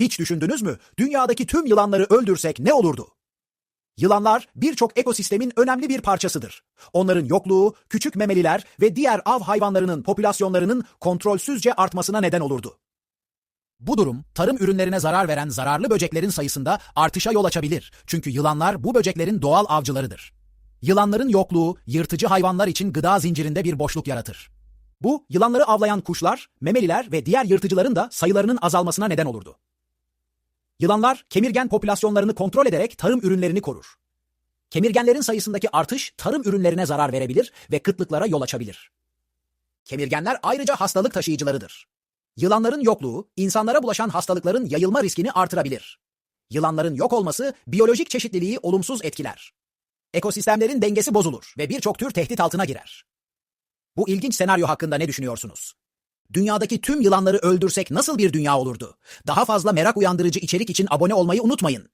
Hiç düşündünüz mü? Dünyadaki tüm yılanları öldürsek ne olurdu? Yılanlar birçok ekosistemin önemli bir parçasıdır. Onların yokluğu, küçük memeliler ve diğer av hayvanlarının popülasyonlarının kontrolsüzce artmasına neden olurdu. Bu durum, tarım ürünlerine zarar veren zararlı böceklerin sayısında artışa yol açabilir. Çünkü yılanlar bu böceklerin doğal avcılarıdır. Yılanların yokluğu, yırtıcı hayvanlar için gıda zincirinde bir boşluk yaratır. Bu, yılanları avlayan kuşlar, memeliler ve diğer yırtıcıların da sayılarının azalmasına neden olurdu. Yılanlar, kemirgen popülasyonlarını kontrol ederek tarım ürünlerini korur. Kemirgenlerin sayısındaki artış tarım ürünlerine zarar verebilir ve kıtlıklara yol açabilir. Kemirgenler ayrıca hastalık taşıyıcılarıdır. Yılanların yokluğu, insanlara bulaşan hastalıkların yayılma riskini artırabilir. Yılanların yok olması biyolojik çeşitliliği olumsuz etkiler. Ekosistemlerin dengesi bozulur ve birçok tür tehdit altına girer. Bu ilginç senaryo hakkında ne düşünüyorsunuz? Dünyadaki tüm yılanları öldürsek nasıl bir dünya olurdu? Daha fazla merak uyandırıcı içerik için abone olmayı unutmayın.